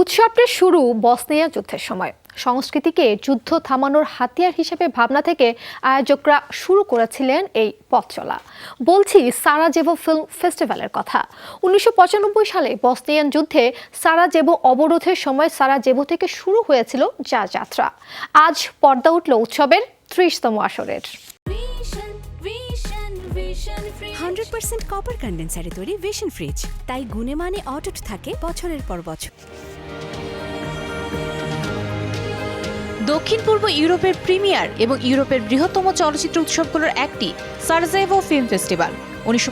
উৎসবটির শুরু বসনিয়া যুদ্ধের সময়। সংস্কৃতিকে যুদ্ধ থামানোর হাতিয়ার হিসেবে ভাবনা থেকে আয়োজকরা শুরু করেছিলেন এই পথ চলা। বলছি সারাজেভো ফিল্ম ফেস্টিভ্যালের কথা। উনিশশো পঁচানব্বই সালে বসনিয়ান যুদ্ধে সারাজেভো অবরোধের সময় সারাজেভো থেকে শুরু হয়েছিল যা যাত্রা আজ পর্দা উঠল উৎসবের ত্রিশতম আসরের। হান্ড্রেড পার্সেন্ট কপার কন্ডেন্সারে তৈরি ভিশন ফ্রিজ তাই গুণে মানে অটুট থাকে বছরের পর বছর। দক্ষিণ পূর্ব ইউরোপের প্রিমিয়ার এবং ইউরোপের বৃহত্তম চলচ্চিত্র উৎসবগুলোর একটি সারজেভো ফিল্ম ফেস্টিভ্যাল উনিশশো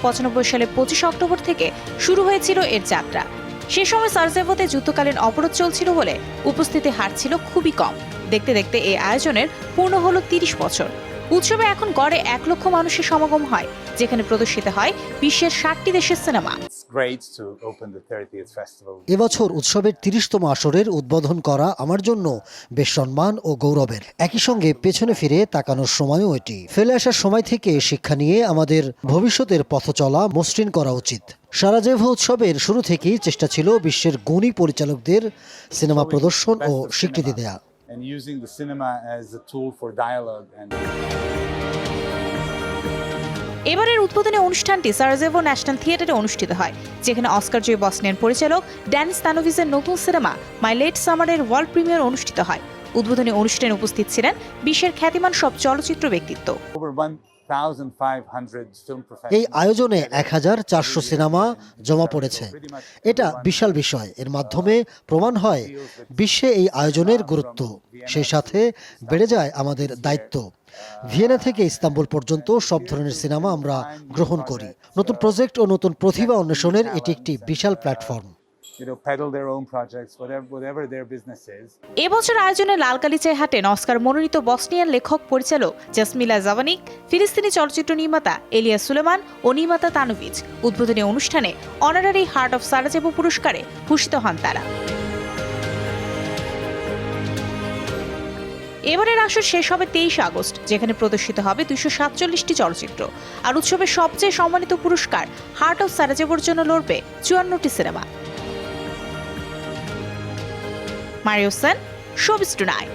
সালে পঁচিশ অক্টোবর থেকে শুরু হয়েছিল এর যাত্রা। সে সময় সারজেভোতে যুদ্ধকালীন অবরোধ চলছিল বলে উপস্থিতি হার ছিল খুবই কম। দেখতে দেখতে এই আয়োজনের পূর্ণ হলো তিরিশ বছর। উৎসবে এখন গড়ে এক লক্ষ মানুষের সমাগম হয়, যেখানে প্রদর্শিত হয় বিশ্বের ষাটটি দেশের সিনেমা। It's great to open the 30th festival. এবছর উৎসবের তিরিশতম আসরের উদ্বোধন করা আমার জন্য বেশ সম্মান ও গৌরবের। একই সঙ্গে পেছনে ফিরে তাকানোর সময়ও এটি। ফেলে আসার সময় থেকে শিক্ষা নিয়ে আমাদের ভবিষ্যতের পথ চলা মসৃণ করা উচিত। সারাজেভ উৎসবের শুরু থেকেই চেষ্টা ছিল বিশ্বের গুণী পরিচালকদের সিনেমা প্রদর্শন ও স্বীকৃতি দেয়া। And using the cinema as a tool for dialogue and এবারের উদ্বোধনী অনুষ্ঠানটি সারাজেভো ন্যাশনাল থিয়েটারে অনুষ্ঠিত হয় যেখানে অস্কার জয় বসনিয়ান পরিচালক ড্যানিস তানোভিজের নতুন সিনেমা মাই লেট সামারের ওয়ার্ল্ড প্রিমিয়ার অনুষ্ঠিত হয়। উদ্বোধনী অনুষ্ঠানে উপস্থিত ছিলেন বিশ্বের খ্যাতিমান সব চলচ্চিত্র ব্যক্তিত্ব। Over 1,500 film এই আয়োজনে এক হাজার চারশো সিনেমা জমা পড়েছে। এটা বিশাল বিষয়। এর মাধ্যমে প্রমাণ হয় বিশ্বে এই আয়োজনের গুরুত্ব। সেই সাথে বেড়ে যায় আমাদের দায়িত্ব। ভিয়েনা থেকে ইস্তাম্বুল পর্যন্ত সব ধরনের সিনেমা আমরা গ্রহণ করি। নতুন প্রজেক্ট ও নতুন প্রতিভা অন্বেষণের এটি একটি বিশাল প্ল্যাটফর্ম। এবছর আয়োজনে লাল গালিচায় হাঁটেন অস্কার মনোনীত বসনিয়ান লেখক পরিচালক জাসমিলা জাভানিক, ফিলিস্তিনি চলচ্চিত্র নির্মাতা এলিয়া সুলেমান ও নির্মাতা তানুভিজ উদ্বোধনী অনুষ্ঠানে অনারারি হার্ট অফ সারাজেভো পুরস্কারে ভূষিত হন তারা। এবারের আসর শেষ হবে তেইশ আগস্ট, যেখানে প্রদর্শিত হবে দুইশো সাতচল্লিশটি চলচ্চিত্র। আর উৎসবের সবচেয়ে সম্মানিত পুরস্কার হার্ট অফ সারাজেভোর জন্য লড়বে চুয়ান্নটি cinema. Mario Sen showbiz tonight